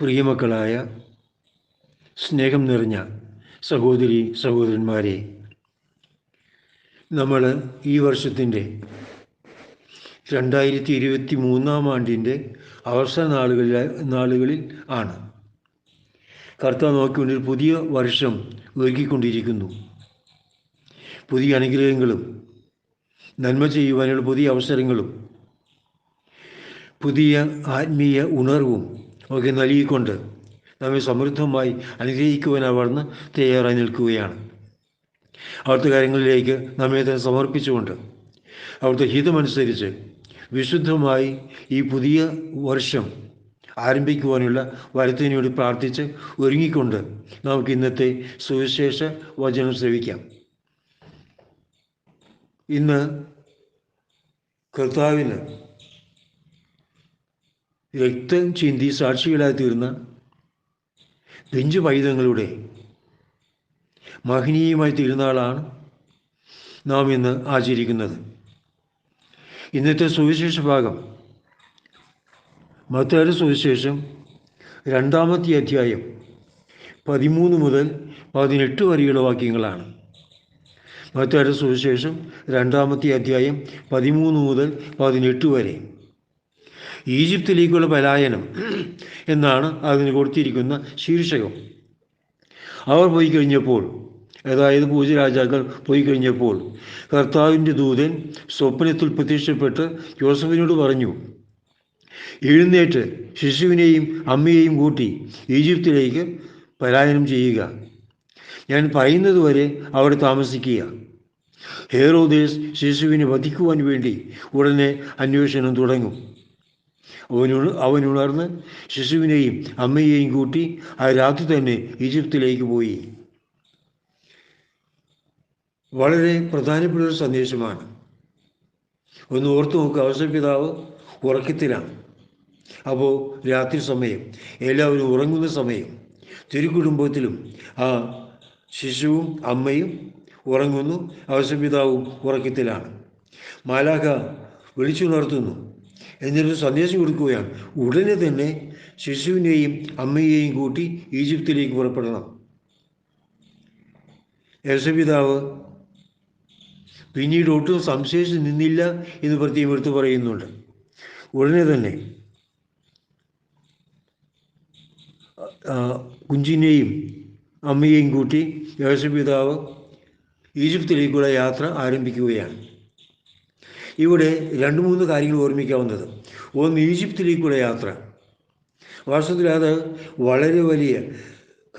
പ്രിയമക്കളായ സ്നേഹം നിറഞ്ഞ സഹോദരി സഹോദരന്മാരെ നമ്മൾ ഈ വർഷത്തിന്റെ രണ്ടായിരത്തി ഇരുപത്തി മൂന്നാം ആണ്ടിന്റെ അവസാന നാളുകളിൽ നാളുകളിൽ ആണ്. കർത്താവ് നോക്കിക്കൊണ്ട് ഒരു പുതിയ വർഷം ഒരുക്കിക്കൊണ്ടിരിക്കുന്നു. പുതിയ അനുഗ്രഹങ്ങളും നന്മ ചെയ്യുവാനുള്ള പുതിയ അവസരങ്ങളും പുതിയ ആത്മീയ ഉണർവും ഒക്കെ നൽകിക്കൊണ്ട് നമ്മെ സമൃദ്ധമായി അനുഗ്രഹിക്കുവാൻ അവിടുന്ന് തയ്യാറായി നിൽക്കുകയാണ്. അവിടുത്തെ കാര്യങ്ങളിലേക്ക് നമ്മെ തന്നെ സമർപ്പിച്ചുകൊണ്ട് അവിടുത്തെ ഹിതമനുസരിച്ച് വിശുദ്ധമായി ഈ പുതിയ വർഷം ആരംഭിക്കുവാനുള്ള വരത്തിന് വേണ്ടി പ്രാർത്ഥിച്ച് ഒരുങ്ങിക്കൊണ്ട് നമുക്ക് ഇന്നത്തെ സുവിശേഷ വചനം ശ്രവിക്കാം. ഇന്ന് കർത്താവിന് രക്തം ചിന്തി സാക്ഷികളായി തീർന്ന പിഞ്ചു പൈതങ്ങളുടെ മഹനീയമായി ആളാണ് നാം ഇന്ന് ആചരിക്കുന്നത്. ഇന്നത്തെ സുവിശേഷ ഭാഗം. മറ്റൊരു സുവിശേഷം രണ്ടാമത്തെ അധ്യായം പതിമൂന്ന് മുതൽ പതിനെട്ട് വരെയുള്ള വാക്യങ്ങളാണ്. മറ്റൊരു സുവിശേഷം രണ്ടാമത്തെ അധ്യായം പതിമൂന്ന് മുതൽ പതിനെട്ട് വരെ. ഈജിപ്തിലേക്കുള്ള പലായനം എന്നാണ് അതിന് കൊടുത്തിരിക്കുന്ന ശീർഷകം. അവർ പോയി കഴിഞ്ഞപ്പോൾ അതായത് പൂജരാജാക്കൾ പോയി കഴിഞ്ഞപ്പോൾ കർത്താവിന്റെ ദൂതൻ സ്വപ്നത്തിൽ പ്രത്യക്ഷപ്പെട്ട് ജോസഫിനോട് പറഞ്ഞു എഴുന്നേറ്റ് ശിശുവിനെയും അമ്മയെയും കൂട്ടി ഈജിപ്തിലേക്ക് പലായനം ചെയ്യുക. ഞാൻ പറയുന്നത് വരെ അവിടെ താമസിക്കുക. ഹേറോദേസ് ശിശുവിനെ വധിക്കുവാൻ വേണ്ടി ഉടനെ അന്വേഷണം തുടങ്ങും. അവൻ ഉണർന്ന് ശിശുവിനെയും അമ്മയെയും കൂട്ടി ആ രാത്രി തന്നെ ഈജിപ്തിലേക്ക് പോയി. വളരെ പ്രധാനപ്പെട്ട ഒരു സന്ദേശമാണ്. ഒന്ന് ഓർത്തു നോക്കുക അവസര പിതാവ് ഉറക്കത്തിലാണ് അപ്പോൾ രാത്രി സമയം എല്ലാവരും ഉറങ്ങുന്ന സമയം തിരുക്കുടുംബത്തിലും ആ ശിശുവും അമ്മയും ഉറങ്ങുന്നു അവസപിതാവും ഉറക്കത്തിലാണ്. മാലാഖ വിളിച്ചുണർത്തുന്നു എന്നിട്ട് സന്ദേശം കൊടുക്കുകയാണ്. ഉടനെ തന്നെ ശിശുവിനെയും അമ്മയെയും കൂട്ടി ഈജിപ്തിലേക്ക് പുറപ്പെടണം. യേശപിതാവ് പിന്നീട് ഒട്ടും സംശയിച്ച് നിന്നില്ല എന്ന് പ്രത്യേകം എടുത്തു പറയുന്നുണ്ട്. ഉടനെ തന്നെ കുഞ്ചിനെയും അമ്മയെയും കൂട്ടി യേശപിതാവ് ഈജിപ്തിലേക്കുള്ള യാത്ര ആരംഭിക്കുകയാണ്. ഇവിടെ രണ്ട് മൂന്ന് കാര്യങ്ങൾ ഓർമ്മിക്കാവുന്നത്. ഒന്ന് ഈജിപ്തിലേക്കുള്ള യാത്ര. വാസ്തവത്തിൽ അത് വളരെ വലിയ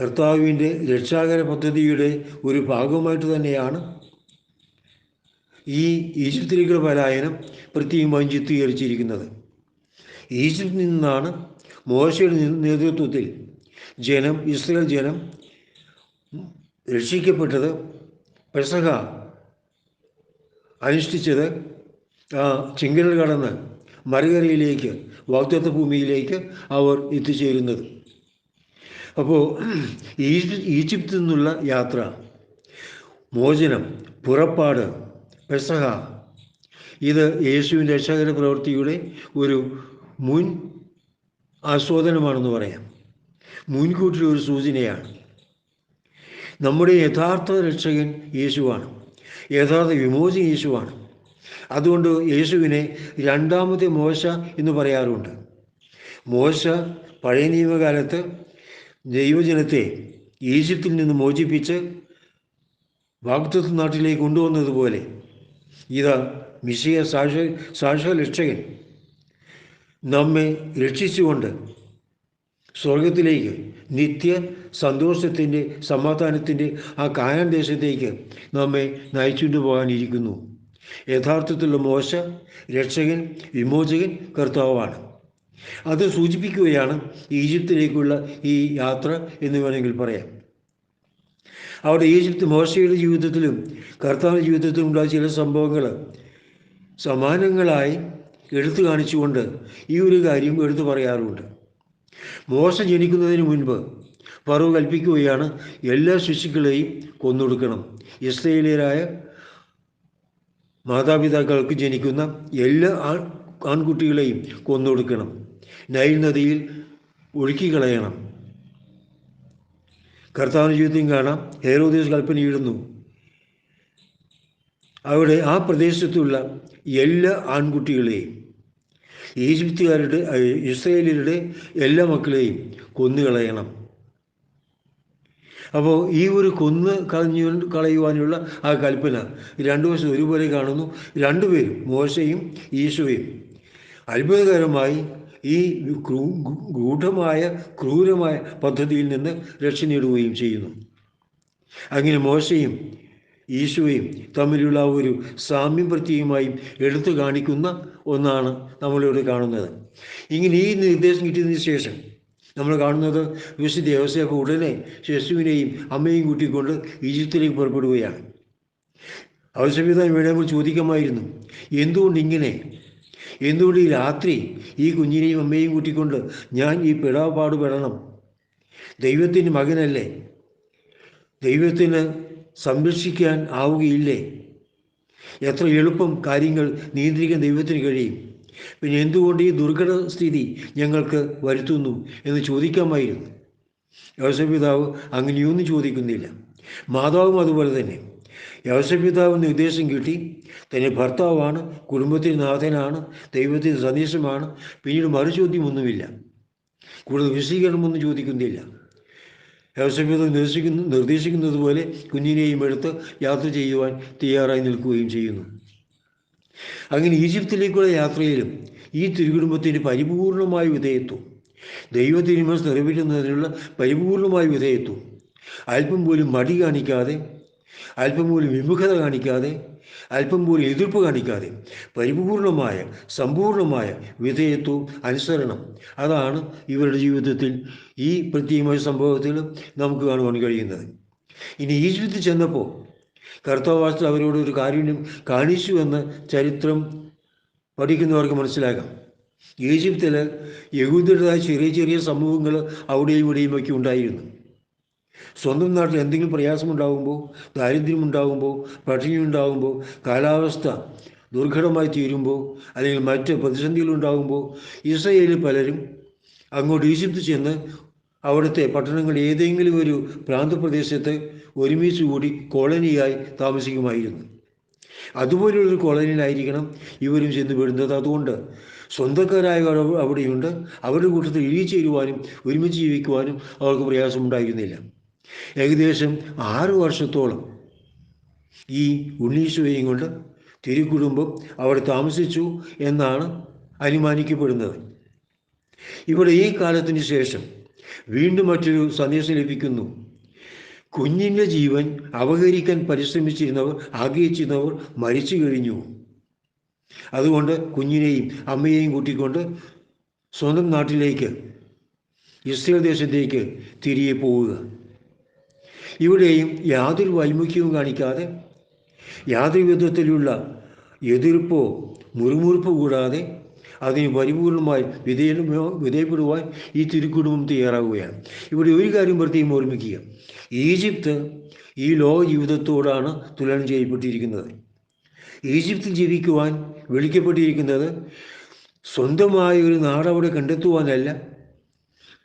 കർത്താവിന്റെ രക്ഷാകര പദ്ധതിയുടെ ഒരു ഭാഗമായിട്ട് തന്നെയാണ്. ഈ ഈജിപ്തിലേക്കുള്ള പലായനം പ്രത്യേകമായും ചിത്രീകരിച്ചിരിക്കുന്നത്. ഈജിപ്തിൽ നിന്നാണ് മോശയുടെ നേതൃത്വത്തിൽ ജനം ഇസ്രയേൽ ജനം രക്ഷിക്കപ്പെട്ടത് പെസഹ അനുഷ്ഠിച്ചത് ആ ചിങ്കൽ കടന്ന് മറുകരയിലേക്ക് വാഗ്ദത്ത ഭൂമിയിലേക്ക് അവർ എത്തിച്ചേരുന്നത്. അപ്പോൾ ഈജിപ്തിൽ നിന്നുള്ള യാത്ര മോചനം പുറപ്പാട് പെസഹ ഇത് യേശുവിന്റെ രക്ഷാകര പ്രവൃത്തിയുടെ ഒരു മുൻ ആസ്വാദനമാണെന്ന് പറയാം. മുൻകൂട്ടി ഒരു സൂചനയാണ്. നമ്മുടെ യഥാർത്ഥ രക്ഷകൻ യേശുവാണ്. യഥാർത്ഥ വിമോചന യേശുവാണ്. അതുകൊണ്ട് യേശുവിനെ രണ്ടാമത്തെ മോശ എന്ന് പറയാറുണ്ട്. മോശ പഴയ നിയമകാലത്ത് ദൈവജനത്തെ ഈജിപ്തിൽ നിന്ന് മോചിപ്പിച്ച് വാഗ്ദത്ത് നാട്ടിലേക്ക് കൊണ്ടുവന്നതുപോലെ ഇതാ മിശിയ സാക്ഷ സാക്ഷ രക്ഷകൻ നമ്മെ രക്ഷിച്ചുകൊണ്ട് സ്വർഗത്തിലേക്ക് നിത്യ സന്തോഷത്തിന്റെ സമാധാനത്തിന്റെ ആ കായാൻ ദേശത്തേക്ക് നമ്മെ നയിച്ചുകൊണ്ട് പോകാനിരിക്കുന്നു. യഥാർത്ഥത്തിലുള്ള മോശ രക്ഷകൻ വിമോചകൻ കർത്താവാണ്. അത് സൂചിപ്പിക്കുകയാണ് ഈജിപ്തിലേക്കുള്ള ഈ യാത്ര എന്ന് വേണമെങ്കിൽ പറയാം. അവിടെ ഈജിപ്ത് മോശയുടെ ജീവിതത്തിലും കർത്താവിന്റെ ജീവിതത്തിലും ഉണ്ടായ ചില സംഭവങ്ങൾ സമാനങ്ങളായി എടുത്തു കാണിച്ചുകൊണ്ട് ഈ ഒരു കാര്യം എടുത്തു പറയാറുണ്ട്. മോശ ജനിക്കുന്നതിന് മുൻപ് പറവ് കൽപ്പിക്കുകയാണ് എല്ലാ ശിശുക്കളെയും കൊന്നൊടുക്കണം. ഇസ്രയേലിയരായ മാതാപിതാക്കൾക്ക് ജനിക്കുന്ന എല്ലാ ആൺ ആൺകുട്ടികളെയും കൊന്നൊടുക്കണം. നൈൽ നദിയിൽ ഒഴുക്കിക്കളയണം. കർത്താവിന് ജീവിതം കാണാം ഹേറോദേസ് കൽപ്പനയിടുന്നു. അവിടെ ആ പ്രദേശത്തുള്ള എല്ലാ ആൺകുട്ടികളെയും ഈജിപ്തുകാരുടെ ഇസ്രയേലിയരുടെ എല്ലാ മക്കളെയും കൊന്നുകളയണം. അപ്പോൾ ഈ ഒരു കൊന്ന് കളഞ്ഞു കളയുവാനുള്ള ആ കൽപ്പന രണ്ടു വശം ഒരുപോലെ കാണുന്നു. രണ്ടുപേരും മോശയും ഈശോയും. അത്ഭുതകരമായി ഈ ക്രൂ- ഗൂഢമായ ക്രൂരമായ പദ്ധതിയിൽ നിന്ന് രക്ഷ നേടുകയും ചെയ്യുന്നു. അങ്ങനെ മോശയും ഈശോയും തമ്മിലുള്ള ഒരു സാമ്യം പ്രത്യേകമായും എടുത്തു കാണിക്കുന്ന ഒന്നാണ് നമ്മളിവിടെ കാണുന്നത്. ഇങ്ങനെ ഈ നിർദ്ദേശം കിട്ടിയതിന് ശേഷം നമ്മൾ കാണുന്നത് വിശുദ്ധ യോസേഫ് ഉടനെ യേശുവിനെയും അമ്മയും കൂട്ടിക്കൊണ്ട് ഈജിപ്തിലേക്ക് പുറപ്പെടുകയാണ്. അവസരപിതാവ് വേണമെങ്കിൽ ചോദിക്കുമായിരുന്നു എന്തുകൊണ്ട് ഇങ്ങനെ? എന്തുകൊണ്ട് ഈ രാത്രി ഈ കുഞ്ഞിനെയും അമ്മയും കൂട്ടിക്കൊണ്ട് ഞാൻ ഈ പിടാപാട് പെടണം? ദൈവത്തിന്റെ മകനല്ലേ? ദൈവത്തിന് സംരക്ഷിക്കാൻ ആവുകയില്ലേ? എത്ര എളുപ്പം കാര്യങ്ങൾ നിയന്ത്രിക്കാൻ ദൈവത്തിന് കഴിയും. പിന്നെ എന്തുകൊണ്ട് ഈ ദുർഘട സ്ഥിതി ഞങ്ങൾക്ക് വരുത്തുന്നു എന്ന് ചോദിക്കാമായിരുന്നു? യോസപിതാവ് അങ്ങനെയൊന്നും ചോദിക്കുന്നില്ല. മാതാവും അതുപോലെ തന്നെ. യോസപിതാവ് ഉദ്ദേശം കിട്ടി. തന്നെ ഭർത്താവാണ് കുടുംബത്തിന് നാഥനാണ് ദൈവത്തിന് സന്ദേശമാണ്. പിന്നീട് മറുചോദ്യമൊന്നുമില്ല. കൂടുതൽ വിശദീകരണമൊന്നും ചോദിക്കുന്നില്ല. യോസഫിത നിർദ്ദേശിക്കുന്ന നിർദ്ദേശിക്കുന്നത് പോലെ കുഞ്ഞിനെയും എടുത്ത് യാത്ര ചെയ്യുവാൻ തയ്യാറായി നിൽക്കുകയും ചെയ്യുന്നു. അങ്ങനെ ഈജിപ്തിലേക്കുള്ള യാത്രയിലും ഈ തിരുകുടുംബത്തിന് പരിപൂർണമായ വിധേയത്വം. ദൈവ ദൈവത്തിരുമ നിറവേറ്റുന്നതിനുള്ള പരിപൂർണമായ വിധേയത്വം. അല്പം പോലും മടി കാണിക്കാതെ അല്പം പോലും വിമുഖത കാണിക്കാതെ അല്പം പോലും എതിർപ്പ് കാണിക്കാതെ പരിപൂർണമായ സമ്പൂർണമായ വിധേയത്വവും അനുസരണം. അതാണ് ഇവരുടെ ജീവിതത്തിൽ ഈ പ്രത്യേകമായ സംഭവത്തിൽ നമുക്ക് കാണുവാൻ കഴിയുന്നത്. ഇനി ഈജിപ്തിൽ ചെന്നപ്പോൾ കർത്താവാസ്തു അവരോട് ഒരു കാരുണ്യം കാണിച്ചു എന്ന് ചരിത്രം പഠിക്കുന്നവർക്ക് മനസ്സിലാക്കാം. ഈജിപ്തിൽ യഹൂദരുടേതായ ചെറിയ ചെറിയ സമൂഹങ്ങൾ അവിടെയും ഇവിടെയും ഒക്കെ ഉണ്ടായിരുന്നു. സ്വന്തം നാട്ടിൽ എന്തെങ്കിലും പ്രയാസമുണ്ടാകുമ്പോൾ ദാരിദ്ര്യമുണ്ടാകുമ്പോൾ പട്ടിണി ഉണ്ടാകുമ്പോൾ കാലാവസ്ഥ ദുർഘടമായി തീരുമ്പോൾ അല്ലെങ്കിൽ മറ്റ് പ്രതിസന്ധികളുണ്ടാകുമ്പോൾ ഇസ്രയേലിൽ പലരും അങ്ങോട്ട് ഈജിപ്ത് ചെന്ന് അവിടുത്തെ പട്ടണങ്ങൾ ഏതെങ്കിലും ഒരു പ്രാന്തപ്രദേശത്ത് ഒരുമിച്ച് കൂടി കോളനിയായി താമസിക്കുമായിരുന്നു. അതുപോലുള്ളൊരു കോളനിയിലായിരിക്കണം ഇവരും ചെന്ന് വിടുന്നത് അതുകൊണ്ട് സ്വന്തക്കാരായ അവിടെയുണ്ട്. അവരുടെ കൂട്ടത്തിൽ ഇഴിച്ചേരുവാനും ഒരുമിച്ച് ജീവിക്കുവാനും അവർക്ക് പ്രയാസമുണ്ടായിരുന്നില്ല. ഏകദേശം ആറു വർഷത്തോളം ഈ ഉണ്ണീശോയും കൊണ്ട് തിരുക്കുടുംബം അവിടെ താമസിച്ചു എന്നാണ് അനുമാനിക്കപ്പെടുന്നത്. ഇവിടെ ഈ കാലത്തിന് ശേഷം വീണ്ടും മറ്റൊരു സന്ദേശം ലഭിക്കുന്നു. കുഞ്ഞിന്റെ ജീവൻ അപഹരിക്കാൻ പരിശ്രമിച്ചിരുന്നവർ ആഗ്രഹിച്ചിരുന്നവർ മരിച്ചു കഴിഞ്ഞു. അതുകൊണ്ട് കുഞ്ഞിനെയും അമ്മയെയും കൂട്ടിക്കൊണ്ട് സ്വന്തം നാട്ടിലേക്ക് ഇസ്രയേൽ ദേശത്തേക്ക് തിരികെ പോവുക. ഇവിടെയും യാതൊരു വൈമുഖ്യവും കാണിക്കാതെ യാതൊരു വിധത്തിലുള്ള എതിർപ്പോ മുറുമുറുപ്പോ കൂടാതെ അതിന് പരിപൂർണമായി വിധേയ വിധേയപ്പെടുവാൻ ഈ തിരുക്കുടുംബം തയ്യാറാവുകയാണ്. ഇവിടെ ഒരു കാര്യം പ്രത്യേകം ഓർമ്മിക്കുക. ഈജിപ്ത് ഈ ലോക ജീവിതത്തോടാണ് തുലനം ചെയ്യപ്പെട്ടിരിക്കുന്നത്. ഈജിപ്തിൽ ജീവിക്കുവാൻ വിളിക്കപ്പെട്ടിരിക്കുന്നത് സ്വന്തമായ ഒരു നാട് അവിടെ കണ്ടെത്തുവാനല്ല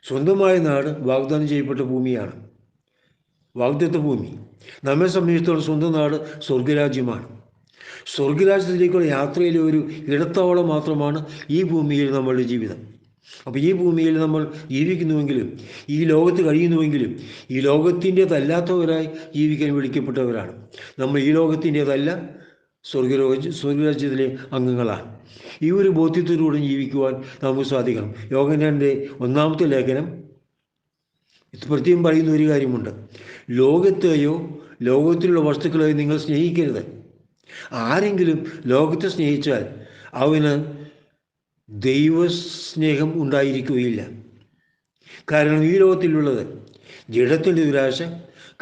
സ്വന്തമായ നാട് വാഗ്ദാനം ചെയ്യപ്പെട്ട ഭൂമിയാണ്. വാഗ്ദത്ത ഭൂമി. നമ്മെ സംബന്ധിച്ചിടത്തോളം സ്വന്തം നാട് സ്വർഗരാജ്യമാണ് സ്വർഗരാജ്യത്തിലേക്കുള്ള യാത്രയിലെ ഒരു ഇടത്തോളം മാത്രമാണ് ഈ ഭൂമിയിൽ നമ്മളുടെ ജീവിതം. അപ്പോൾ ഈ ഭൂമിയിൽ നമ്മൾ ജീവിക്കുന്നുവെങ്കിലും ഈ ലോകത്ത് കഴിയുന്നുവെങ്കിലും ഈ ലോകത്തിന്റെതല്ലാത്തവരായി ജീവിക്കാൻ വിളിക്കപ്പെട്ടവരാണ്. നമ്മൾ ഈ ലോകത്തിന്റെതല്ല സ്വർഗരോ സ്വർഗരാജ്യത്തിലെ അംഗങ്ങളാണ്. ഈ ഒരു ബോധ്യത്തിലൂടെ ജീവിക്കുവാൻ നമുക്ക് സാധിക്കണം. യോഗനാന്റെ ഒന്നാമത്തെ ലേഖനം പ്രത്യേകം പറയുന്ന ഒരു കാര്യമുണ്ട്. ലോകത്തെയോ ലോകത്തിലുള്ള വസ്തുക്കളെയോ നിങ്ങൾ സ്നേഹിക്കരുത്. ആരെങ്കിലും ലോകത്തെ സ്നേഹിച്ചാൽ അവന് ദൈവസ്നേഹം ഉണ്ടായിരിക്കുകയില്ല. കാരണം ഈ ലോകത്തിലുള്ളത് ജഡത്തിന്റെ ദുരാശ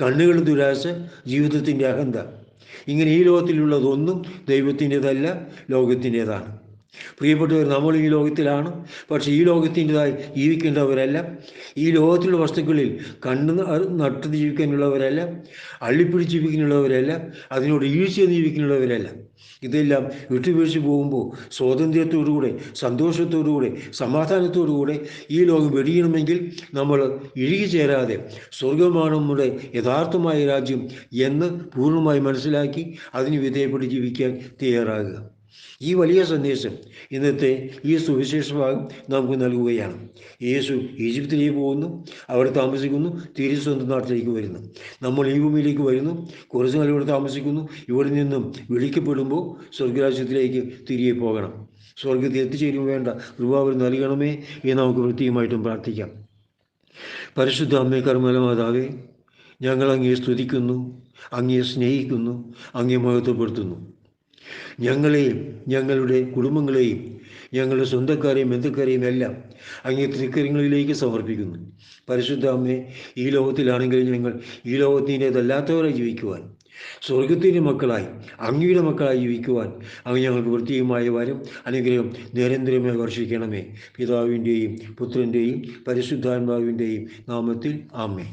കണ്ണുകളുടെ ദുരാശ ജീവിതത്തിന്റെ അഹന്ത. ഇങ്ങനെ ഈ ലോകത്തിലുള്ളതൊന്നും ദൈവത്തിന്റെതല്ല ലോകത്തിന്റെതാണ്. പ്രിയപ്പെട്ടവർ നമ്മൾ ഈ ലോകത്തിലാണ്. പക്ഷേ ഈ ലോകത്തിന്റെതായി ജീവിക്കേണ്ടവരല്ല ഈ ലോകത്തിലുള്ള വസ്തുക്കളിൽ കണ്ടു നട്ടു ജീവിക്കാനുള്ളവരല്ല അള്ളിപ്പിടിച്ച് ജീവിക്കാനുള്ളവരല്ല അതിനോട് ഈഴ്ച ജീവിക്കാനുള്ളവരല്ല ഇതെല്ലാം വിട്ടുവീഴ്ച പോകുമ്പോൾ സ്വാതന്ത്ര്യത്തോടുകൂടെ സന്തോഷത്തോടുകൂടെ സമാധാനത്തോടുകൂടെ ഈ ലോകം വെടിയണമെങ്കിൽ നമ്മൾ ഇഴുകി ചേരാതെ സ്വർഗമാണ് നമ്മുടെ യഥാർത്ഥമായ രാജ്യം എന്ന് പൂർണമായി മനസ്സിലാക്കി അതിന് വിധേയപ്പെട്ട് ജീവിക്കാൻ തയ്യാറാകുക. ഈ വലിയ സന്ദേശം ഇന്നത്തെ ഈ സുവിശേഷ ഭാഗം നമുക്ക് നൽകുകയാണ്. യേശു ഈജിപ്തിലേക്ക് പോകുന്നു അവിടെ താമസിക്കുന്നു തിരിച്ച് സ്വന്തം നാട്ടിലേക്ക് വരുന്നു. നമ്മൾ ഈ ഭൂമിയിലേക്ക് വരുന്നു കുറച്ച് നാൾ ഇവിടെ താമസിക്കുന്നു ഇവിടെ നിന്നും വിളിക്കപ്പെടുമ്പോൾ സ്വർഗരാജ്യത്തിലേക്ക് തിരികെ പോകണം. സ്വർഗത്തിൽ എത്തിച്ചേരും വേണ്ട കൃപാവർ നൽകണമേ എന്ന് നമുക്ക് പ്രത്യേകമായിട്ടും പ്രാർത്ഥിക്കാം. പരിശുദ്ധ അമ്മേ കർമ്മല മാതാവേ ഞങ്ങൾ അങ്ങേ സ്തുതിക്കുന്നു അങ്ങേ സ്നേഹിക്കുന്നു അങ്ങേ മഹത്വപ്പെടുത്തുന്നു. ഞങ്ങളെയും ഞങ്ങളുടെ കുടുംബങ്ങളെയും ഞങ്ങളുടെ സ്വന്തക്കാരെയും ബന്ധുക്കാരെയും എല്ലാം അങ്ങേ തൃക്കരങ്ങളിലേക്ക് സമർപ്പിക്കുന്നു. പരിശുദ്ധ അമ്മേ ഈ ലോകത്തിലാണെങ്കിൽ ഞങ്ങൾ ഈ ലോകത്തിന്റെതല്ലാത്തവരെ ജീവിക്കുവാൻ സ്വർഗത്തിന്റെ മക്കളായി അങ്ങയുടെ മക്കളായി ജീവിക്കുവാൻ അങ്ങ് ഞങ്ങൾക്ക് വൃത്തിയുമായ വരും അനുഗ്രഹം നിരന്തരമായി വർഷിക്കണമേ. പിതാവിന്റെയും പുത്രന്റെയും പരിശുദ്ധാത്മാവിന്റെയും നാമത്തിൽ ആമേ